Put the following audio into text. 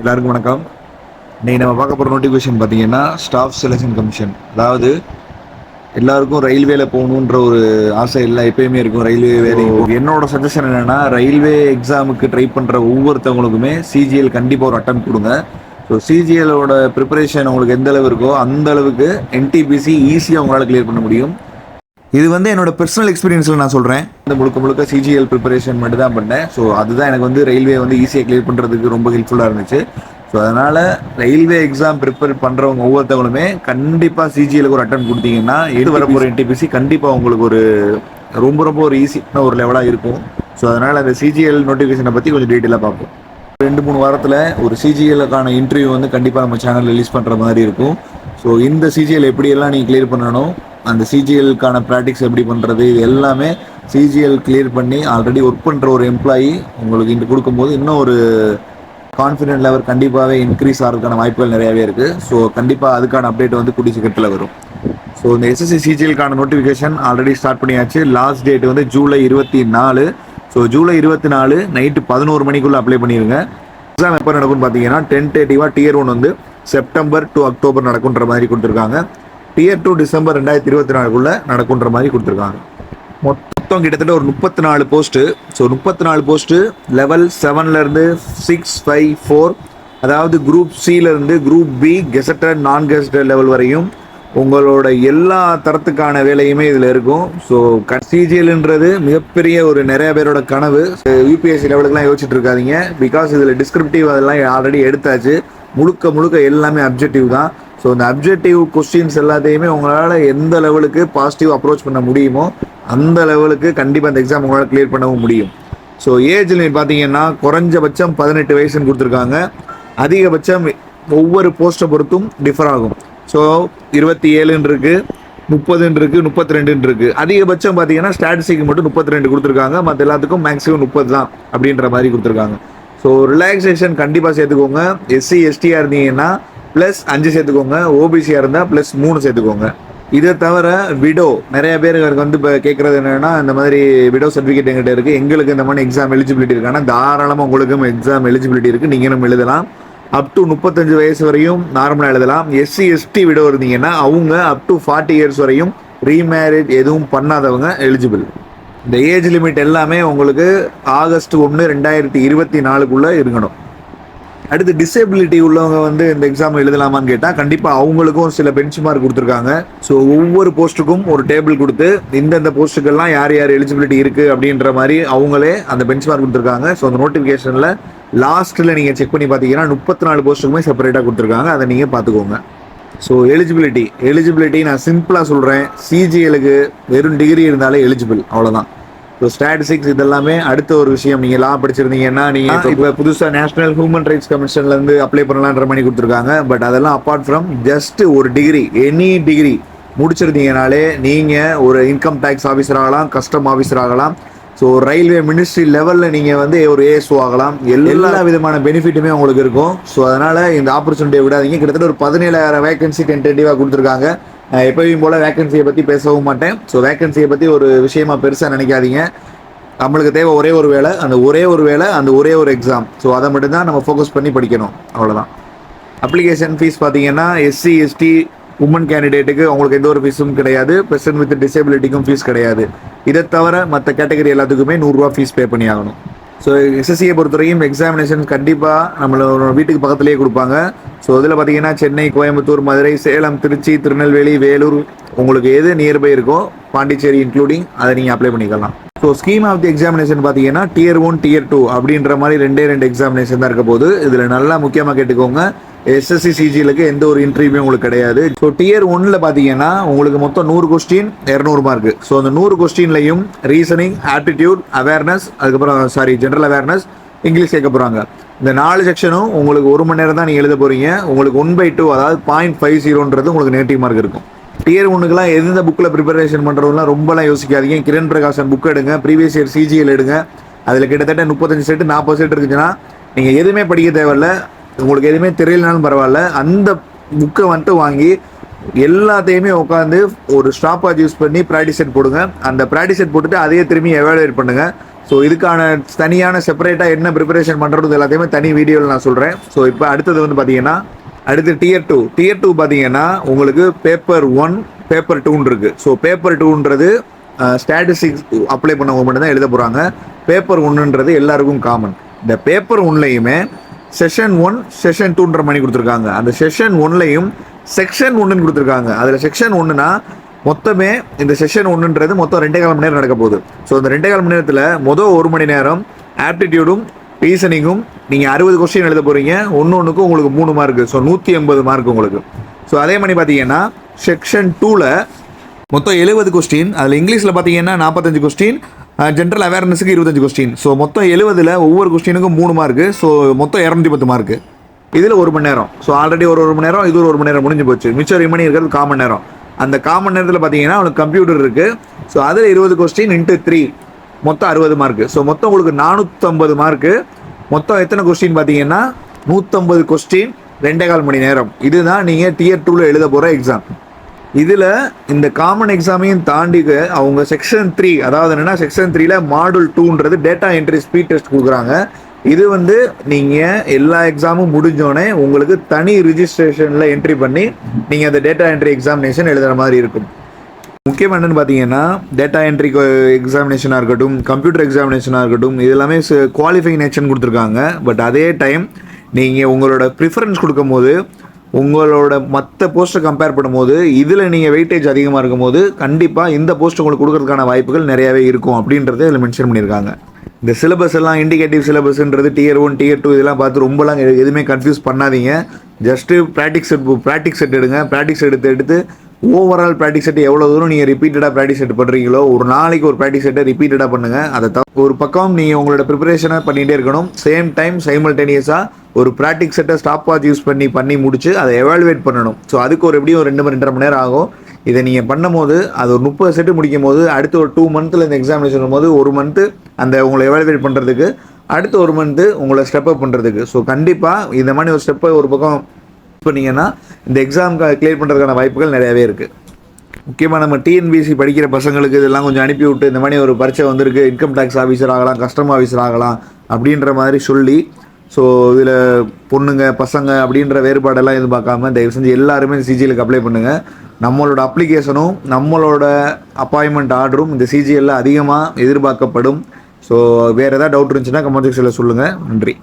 எல்லாருக்கும் வணக்கம். இன்னைக்கு நம்ம பார்க்க போகிற நோட்டிஃபிகேஷன் பார்த்தீங்கன்னா ஸ்டாஃப் செலெக்ஷன் கமிஷன் அதாவது எல்லாருக்கும் ரயில்வேல போகணுன்ற ஒரு ஆசை இல்லை எப்பயுமே இருக்கும் ரயில்வே வேலைக்கு என்னோட சஜஷன் என்னன்னா ரயில்வே எக்ஸாமுக்கு ட்ரை பண்ணுற ஒவ்வொருத்தவங்களுக்குமே சிஜிஎல் கண்டிப்பாக ஒரு அட்டம் கொடுங்க. ஸோ சிஜிஎலோட ப்ரிப்பரேஷன் உங்களுக்கு எந்த அளவு இருக்கோ அந்த அளவுக்கு என்டிபிசி ஈஸியாக உங்களால் கிளியர் பண்ண முடியும். இது வந்து என்னோட பர்சனல் எக்ஸ்பீரியன்ஸில் நான் சொல்கிறேன் இந்த முழுக்க முழுக்க சிஜிஎல் ப்ரிப்பரேஷன் மட்டும் தான் பண்ணேன். ஸோ அதுதான் எனக்கு வந்து ரயில்வே வந்து ஈஸியாக கிளியர் பண்ணுறதுக்கு ரொம்ப ஹெல்ப்ஃபுல்லாக இருந்துச்சு. ஸோ அதனால் ரயில்வே எக்ஸாம் ப்ரிப்பேர் பண்ணுறவங்க ஒவ்வொருத்தவங்களுமே கண்டிப்பாக சிஜிஎலுக்கு ஒரு அட்டன் கொடுத்தீங்கன்னா எது வரப்போகிற என்டிபிசி கண்டிப்பாக உங்களுக்கு ஒரு ரொம்ப ரொம்ப ஒரு ஈஸியான ஒரு லெவலாக இருக்கும். ஸோ அதனால் அந்த சிஜிஎல் நோட்டிஃபிகேஷனை பற்றி கொஞ்சம் டீட்டெயிலாக பார்ப்போம். ரெண்டு மூணு வாரத்தில் ஒரு சிஜிஎலுக்கான இன்டர்வியூ வந்து கண்டிப்பாக நம்ம சேனல் ரிலீஸ் பண்ணுற மாதிரி இருக்கும். ஸோ இந்த சிஜிஎல் எப்படியெல்லாம் நீங்கள் கிளியர் பண்ணணும் அந்த சிஜிஎலுக்கான ப்ராக்டிக்ஸ் எப்படி பண்ணுறது இது எல்லாமே சிஜிஎல் கிளியர் பண்ணி ஆல்ரெடி ஒர்க் பண்ணுற ஒரு எம்ப்ளாயி உங்களுக்கு இன்று கொடுக்கும்போது இன்னும் ஒரு கான்ஃபிடென்ட் லெவல் கண்டிப்பாகவே இன்க்ரீஸ் ஆகிறதுக்கான வாய்ப்புகள் நிறையாவே இருக்குது ஸோ கண்டிப்பாக அதுக்கான அப்டேட் வந்து கூடிய சீக்கிரத்தில் வரும். ஸோ இந்த எஸ்எஸ்சி சிஜிஎலுக்கான நோட்டிஃபிகேஷன் ஆல்ரெடி ஸ்டார்ட் பண்ணியாச்சு. லாஸ்ட் டேட் வந்து ஜூலை இருபத்தி நாலு. ஸோ ஜூலை இருபத்தி நாலு நைட்டு பதினோரு மணிக்குள்ளே அப்ளை பண்ணிடுங்க எக்ஸாம் எப்போ நடக்கும்னு பார்த்தீங்கன்னா டென் டேட்டிவாக டியர் ஒன் வந்து செப்டம்பர் டு அக்டோபர் நடக்குன்ற மாதிரி கொடுத்துருக்காங்க. டியர் டூ டிசம்பர் ரெண்டாயிரத்தி இருபத்தி நாலுக்குள்ளே நடக்குன்ற மாதிரி கொடுத்துருக்காங்க. மொத்தம் கிட்டத்தட்ட ஒரு முப்பத்தி நாலு போஸ்ட்டு ஸோ முப்பத்தி நாலு போஸ்ட்டு லெவல் செவன்லேருந்து சிக்ஸ் ஃபைவ் ஃபோர் அதாவது group சியிலேருந்து group B gazetted non gazetted level வரையும் உங்களோட எல்லா தரத்துக்கான வேலையுமே இதில் இருக்கும். ஸோ சிஜிஎல்ன்றது மிகப்பெரிய ஒரு நிறைய பேரோட கனவு. யூபிஎஸ்சி லெவலுக்குலாம் யோசிச்சுட்டு இருக்காதிங்க. பிகாஸ் இதில் டிஸ்கிரிப்டிவ் அதெல்லாம் ஆல்ரெடி எடுத்தாச்சு. முழுக்க முழுக்க எல்லாமே அப்ஜெக்டிவ் தான். ஸோ இந்த அப்ஜெக்டிவ் கொஸ்டின்ஸ் எல்லாத்தையுமே உங்களால் எந்த லெவலுக்கு பாசிட்டிவ் அப்ரோச் பண்ண முடியுமோ அந்த லெவலுக்கு கண்டிப்பாக அந்த எக்ஸாம் உங்களால் கிளியர் பண்ணவும் முடியும். ஸோ ஏஜ் லிமிட் பார்த்தீங்கன்னா குறைஞ்சபட்சம் பதினெட்டு வயசுன்னு கொடுத்துருக்காங்க. அதிகபட்சம் ஒவ்வொரு போஸ்ட்டை பொறுத்தும் டிஃபர் ஆகும். ஸோ இருபத்தி ஏழுன்னு இருக்குது முப்பதுன்னு இருக்குது முப்பத்தி ரெண்டுன்னு இருக்குது அதிகபட்சம் பார்த்தீங்கன்னா ஸ்டாட்டிஸ்டிக் மட்டும் முப்பத்தி ரெண்டு கொடுத்துருக்காங்க. மற்ற எல்லாத்துக்கும் மேக்ஸிமம் முப்பது தான் அப்படின்ற மாதிரி கொடுத்துருக்காங்க. ஸோ ரிலாக்ஸேஷன் கண்டிப்பாக சேர்த்துக்கோங்க. எஸ்சி எஸ்டியாக இருந்தீங்கன்னா ப்ளஸ் அஞ்சு சேர்த்துக்கோங்க. ஓபிசியாக இருந்தால் ப்ளஸ் மூணு சேர்த்துக்கோங்க. இதை தவிர விடோ நிறைய பேர் எனக்கு வந்து இப்போ கேட்குறது என்னென்னா இந்த மாதிரி விடோ சர்டிஃபிகேட் எங்கிட்ட இருக்குது எங்களுக்கு இந்த மாதிரி எக்ஸாம் எலிஜிபிலிட்டி இருக்கானா தாராளமாக உங்களுக்கும் எக்ஸாம் எலிஜிபிலிட்டி இருக்குது நீங்களும் எழுதலாம். அப் டு முப்பத்தஞ்சு வயசு வரையும் நார்மலாக எழுதலாம். எஸ்சி எஸ்டி விடோ இருந்தீங்கன்னா அவங்க அப் டு ஃபார்ட்டி இயர்ஸ் வரையும் ரீமேரேஜ் எதுவும் பண்ணாதவங்க எலிஜிபிள் இந்த ஏஜ் லிமிட் எல்லாமே உங்களுக்கு ஆகஸ்ட் ஒன்று ரெண்டாயிரத்தி இருபத்தி நாலுக்குள்ளே இருக்கணும். அடுத்து டிசேபிலிட்டி உள்ளவங்க வந்து இந்த எக்ஸாம் எழுதலாமான்னு கேட்டால் கண்டிப்பாக அவங்களுக்கும் சில பெஞ்ச் மார்க் கொடுத்துருக்காங்க. ஸோ ஒவ்வொரு போஸ்ட்டுக்கும் ஒரு டேபிள் கொடுத்து இந்தந்த போஸ்ட்டுக்கெல்லாம் யார் யார் எலிஜிபிலிட்டி இருக்குது அப்படின்ற மாதிரி அவங்களே அந்த பெஞ்ச் மார்க் கொடுத்துருக்காங்க. ஸோ அந்த நோட்டிஃபிகேஷனில் லாஸ்ட்டில் நீங்கள் செக் பண்ணி பார்த்தீங்கன்னா முப்பத்தி நாலு போஸ்ட்டுக்குமே செப்பரேட்டாக கொடுத்துருக்காங்க. அதை நீங்கள் பார்த்துக்கோங்க. ஸோ எலிஜிபிலிட்டி எலிஜிபிலிட்டி நான் சிம்பிளாக சொல்கிறேன் சிஜிஎலுக்கு வெறும் டிகிரி இருந்தாலே எலிஜிபிள் அவ்வளோதான் ஸோ ஸ்டாட்டிஸ்டிக்ஸ் இதெல்லாமே அடுத்த ஒரு விஷயம். நீங்கள் லா படிச்சிருந்தீங்கன்னா நீங்கள் இப்போ புதுசாக நேஷனல் ஹியூமன் ரைட்ஸ் கமிஷன்லேருந்து அப்ளை பண்ணலான்ற மாதிரி கொடுத்துருக்காங்க. பட் அதெல்லாம் அப்பார்ட் ஃப்ரம் ஜஸ்ட் ஒரு டிகிரி எனி டிகிரி முடிச்சிருந்தீங்கனாலே நீங்கள் ஒரு இன்கம் டேக்ஸ் ஆஃபீஸர் ஆகலாம் கஸ்டம் ஆஃபீஸர் ஆகலாம். ஸோ ரயில்வே மினிஸ்ட்ரி லெவலில் நீங்கள் வந்து ஒரு ஏஎஸ்ஓ ஆகலாம். எல்லா விதமான பெனிஃபிட்டுமே உங்களுக்கு இருக்கும். ஸோ அதனால் இந்த ஆப்பர்ச்சுனிட்டியை விடாதீங்க. கிட்டத்தட்ட ஒரு பதினேழாயிரம் வேகன்சி டென்டேட்டிவாக கொடுத்துருக்காங்க. நான் எப்பயும் போல் வேகன்சியை பற்றி பேசவும் மாட்டேன். ஸோ வேகன்சியை பற்றி ஒரு விஷயமா பெருசாக நினைக்காதீங்க. நம்மளுக்கு தேவை ஒரே ஒரு வேலை அந்த ஒரே ஒரு வேலை அந்த ஒரே ஒரு எக்ஸாம் ஸோ அதை மட்டும்தான் நம்ம ஃபோக்கஸ் பண்ணி படிக்கணும். அவ்வளோதான் அப்ளிகேஷன் ஃபீஸ் பார்த்தீங்கன்னா எஸ்சி எஸ்டி உமன் கேண்டிடேட்டுக்கு உங்களுக்கு எந்த ஒரு ஃபீஸும் கிடையாது. பெர்சன் வித் டிசேபிலிட்டிக்கும் ஃபீஸ் கிடையாது. இதை தவிர மற்ற கேட்டகரி எல்லாத்துக்குமே நூறுரூவா ஃபீஸ் பே பண்ணி ஆகணும். ஸோ எஸ்எஸ்சியை பொறுத்தவரைக்கும் எக்ஸாமினேஷன் கண்டிப்பாக நம்மளோட வீட்டுக்கு பக்கத்துலேயே கொடுப்பாங்க. ஸோ அதில் பார்த்தீங்கன்னா சென்னை கோயம்புத்தூர் மதுரை சேலம் திருச்சி திருநெல்வேலி வேலூர் உங்களுக்கு எது நியர்பை இருக்கோ பாண்டிச்சேரி இன்க்ளூடிங் அதை நீங்கள் அப்ளை பண்ணிக்கலாம். So scheme of the examination பார்த்தீங்கன்னா டியர் ஒன் டியர் டூ அப்படின்ற மாதிரி ரெண்டே ரெண்டு எக்ஸாமினேஷன் தான் இருக்க போது இதில் நல்லா முக்கியமாக கேட்டுக்கோங்க. எஸ்எஸ்சி சிஜிலுக்கு எந்த ஒரு இன்டர்வியூ உங்களுக்கு கிடையாது. ஸோ டியர் ஒன்ல பார்த்தீங்கன்னா உங்களுக்கு மொத்தம் நூறு கொஸ்டின் இரநூறு மார்க் ஸோ அந்த நூறு கொஸ்டின்லையும் ரீசனிங் ஆப்டிடியூட் அவேர்னஸ் அதுக்கப்புறம் சாரி ஜென்ரல் அவேர்னஸ் இங்கிலீஷ் கேட்க போகிறாங்க இந்த நாலு செக்ஷனும் உங்களுக்கு ஒரு மணி நேரம் தான் நீங்கள் எழுத போகிறீங்க உங்களுக்கு ஒன் பை டூ அதாவது பாயிண்ட் ஃபைவ் ஜீரோன்றது உங்களுக்கு நேட்டிவ் மார்க் இருக்கும். டியர் ஒன்றுக்கெல்லாம் எந்த புக்கில் ப்ரிப்பரேஷன் பண்ணுறதுலாம் ரொம்பலாம் யோசிக்காதீங்க. கிரண் பிரகாசன் புக் எடுங்க. ப்ரீவியஸ் இயர் சிஜிஎல் எடுங்க. அதில் கிட்டத்தட்ட முப்பத்தஞ்சு செட்டு நாற்பது செட் இருக்குதுன்னா நீங்கள் எதுவுமே படிக்க தேவையில்ல. உங்களுக்கு எதுவுமே தெரியலனாலும் பரவாயில்ல. அந்த புக்கை வந்துட்டு வாங்கி எல்லாத்தையுமே உட்காந்து ஒரு ஸ்டாப் வாட்ச் யூஸ் பண்ணி ப்ராக்டிஸ் செட் போடுங்க. அந்த ப்ராக்டிஸ் செட் போட்டுட்டு அதையே திரும்பி எவாலுவேட் பண்ணுங்க. ஸோ இதுக்கான தனியான செப்பரேட்டாக என்ன ப்ரிப்பரேஷன் பண்ணுறது எல்லாத்தையுமே தனி வீடியோவில் நான் சொல்கிறேன் ஸோ இப்போ அடுத்தது வந்து பார்த்தீங்கன்னா அடுத்து டியர் டூ டியர் டூ பார்த்தீங்கன்னா உங்களுக்கு பேப்பர் ஒன் பேப்பர் டூன்னு இருக்குது ஸோ பேப்பர் டூன்றது ஸ்டாட்டிஸ்டிக்ஸ் அப்ளை பண்ணவங்க மட்டும் தான் எழுத போகிறாங்க பேப்பர் ஒன்றுன்றது எல்லாருக்கும் காமன் இந்த பேப்பர் ஒன்லையுமே செஷன் ஒன் செஷன் டூன்ற மணி கொடுத்துருக்காங்க. அந்த செஷன் ஒன்லையும் செக்ஷன் ஒன்றுன்னு கொடுத்துருக்காங்க. அதில் செக்ஷன் ஒன்றுனா மொத்தமே இந்த செஷன் ஒன்றுன்றது மொத்தம் ரெண்டே கால் மணி நேரம் நடக்க போகுது. ஸோ இந்த ரெண்டே கால் மணி நேரத்தில் மொதல் ஒரு மணி நேரம் ஆப்டிடியூடும் ரீசனிங்கும் நீங்கள் அறுபது கொஸ்டின் எழுத போகிறீங்க ஒன்று ஒன்றுக்கும் உங்களுக்கு மூணு மார்க்கு ஸோ நூற்றி எண்பது மார்க் உங்களுக்கு. ஸோ அதே மாதிரி பார்த்தீங்கன்னா செக்ஷன் டூவில் மொத்தம் எழுபது கொஸ்டின் அதில் இங்கிலீஷில் பார்த்தீங்கன்னா நாற்பத்தஞ்சு கொஸ்டின் ஜென்ரல் அவேர்னஸுக்கு இருபத்தஞ்சு கொஸ்டின் ஸோ மொத்தம் எழுபதில் ஒவ்வொரு கொஸ்டினுக்கும் மூணு மார்க்கு ஸோ மொத்தம் இரநூத்தி பத்து மார்க்கு இதில் ஒரு மணி நேரம். ஸோ ஆல்ரெடி ஒரு ஒரு மணி நேரம் இது ஒரு மணி நேரம் முடிஞ்சு போச்சு. மிச்சம் மணி இருக்கிறது காமன் நேரம். அந்த காமன் நேரத்தில் பார்த்தீங்கன்னா அவனுக்கு கம்ப்யூட்டர் இருக்குது ஸோ அதில் இருபது கொஸ்டின் இன்ட்டு த்ரீ மொத்தம் அறுபது மார்க்கு ஸோ மொத்தம் உங்களுக்கு நானூற்றம்பது மார்க்கு மொத்தம் எத்தனை கொஸ்டின் பார்த்தீங்கன்னா நூற்றம்பது கொஸ்டின் ரெண்டே கால் மணி நேரம். இதுதான் நீங்கள் டியர் டூவில் எழுத போகிற எக்ஸாம் இதில் இந்த காமன் எக்ஸாமையும் தாண்டி அவங்க செக்ஷன் த்ரீ அதாவது என்னென்னா செக்ஷன் த்ரீல மாடுல் டூன்றது டேட்டா என்ட்ரி ஸ்பீட் டெஸ்ட் கொடுக்குறாங்க. இது வந்து நீங்கள் எல்லா எக்ஸாமும் முடிஞ்சோடனே உங்களுக்கு தனி ரிஜிஸ்ட்ரேஷனில் என்ட்ரி பண்ணி நீங்கள் அந்த டேட்டா என்ட்ரி எக்ஸாமினேஷன் எழுதுகிற மாதிரி இருக்கும். முக்கியம் என்னன்னு பார்த்தீங்கன்னா டேட்டா என்ட்ரி எக்ஸாமினேஷனாக இருக்கட்டும் கம்ப்யூட்டர் எக்ஸாமினேஷனாக இருக்கட்டும் இது எல்லாமே குவாலிஃபைங் நேஷன் கொடுத்துருக்காங்க. பட் அதே டைம் நீங்கள் உங்களோட ப்ரிஃபரன்ஸ் கொடுக்கும்போது உங்களோட மற்ற போஸ்ட்டை கம்பேர் பண்ணும்போது இதில் நீங்கள் வெயிட்டேஜ் அதிகமாக இருக்கும்போது கண்டிப்பாக இந்த போஸ்ட் உங்களுக்கு கொடுக்கறதுக்கான வாய்ப்புகள் நிறையாவே இருக்கும் அப்படின்றத இதில் மென்ஷன் பண்ணியிருக்காங்க. இந்த சிலபஸ் எல்லாம் இண்டிகேட்டிவ் சிலபஸ்ன்றது டியர் ஒன் டியர் டூ இதெல்லாம் பார்த்து ரொம்பலாம் எதுவுமே கன்ஃபியூஸ் பண்ணாதீங்க. Just practice set practice set எடுங்க. ப்ராக்டிக்ஸ் எடுத்து எடுத்து ஓவரால் ப்ராக்டிஸ் செட் எவ்வளோ தூரம் நீங்கள் ரிப்பீட்டடாக ப்ராக்டிஸ் செட் பண்ணுறீங்களோ ஒரு நாளைக்கு ஒரு ப்ராக்டிஸ் செட்டை ரிப்பீட்டடாக பண்ணுங்கள் அதை த ஒரு பக்கம் நீங்கள் உங்களோட ப்ரிப்பரேஷனை பண்ணிகிட்டே இருக்கணும். சேம் டைம் சைமல்டேனியஸாக ஒரு ப்ராக்டிக் செட்டை ஸ்டாப் வாட்ச் யூஸ் பண்ணி பண்ணி முடிச்சு அதை எவாலுவேட் பண்ணணும். ஸோ அதுக்கு ஒரு எப்படியும் ஒரு ரெண்டு மணி ரெண்டரை மணி நேரம் ஆகும். இதை நீங்கள் பண்ணும்போது அது ஒரு முப்பது செட்டு முடிக்கும் போது அடுத்து ஒரு டூ மந்த்தில் இந்த எக்ஸாமினேஷன் போது ஒரு மந்த்து அந்த உங்களை எவாலுவேட் பண்ணுறதுக்கு அடுத்து ஒரு மந்த்து உங்களை ஸ்டெப் அப் பண்ணுறதுக்கு ஸோ கண்டிப்பாக இந்த மாதிரி ஒரு ஸ்டெப்பை ஒரு பக்கம் பண்ணீங்கன்னா இந்த எக்ஸாம் கிளியர் பண்ணுறதுக்கான வாய்ப்புகள் நிறையாவே இருக்குது முக்கியமாக நம்ம டிஎன்பிசி படிக்கிற பசங்களுக்கு இதெல்லாம் கொஞ்சம் அனுப்பி விட்டு இந்த மாதிரி ஒரு பரீட்சை வந்திருக்கு இன்கம் டேக்ஸ் ஆஃபீஸர் ஆகலாம் கஸ்டம் ஆஃபீஸர் ஆகலாம் அப்படின்ற மாதிரி சொல்லி ஸோ இதில் பொண்ணுங்க பசங்க அப்படின்ற வேறுபாடெல்லாம் எதுவும் பார்க்காம தயவு செஞ்சு எல்லாருமே சிஜிஎலுக்கு அப்ளை பண்ணுங்கள் நம்மளோட அப்ளிகேஷனும் நம்மளோட அப்பாயின்மெண்ட் ஆர்டரும் இந்த சிஜிஎல்ல அதிகமாக எதிர்பார்க்கப்படும். ஸோ வேறு ஏதாவது டவுட் இருந்துச்சுன்னா கமெண்ட் செக்ஷனில் சொல்லுங்கள் நன்றி.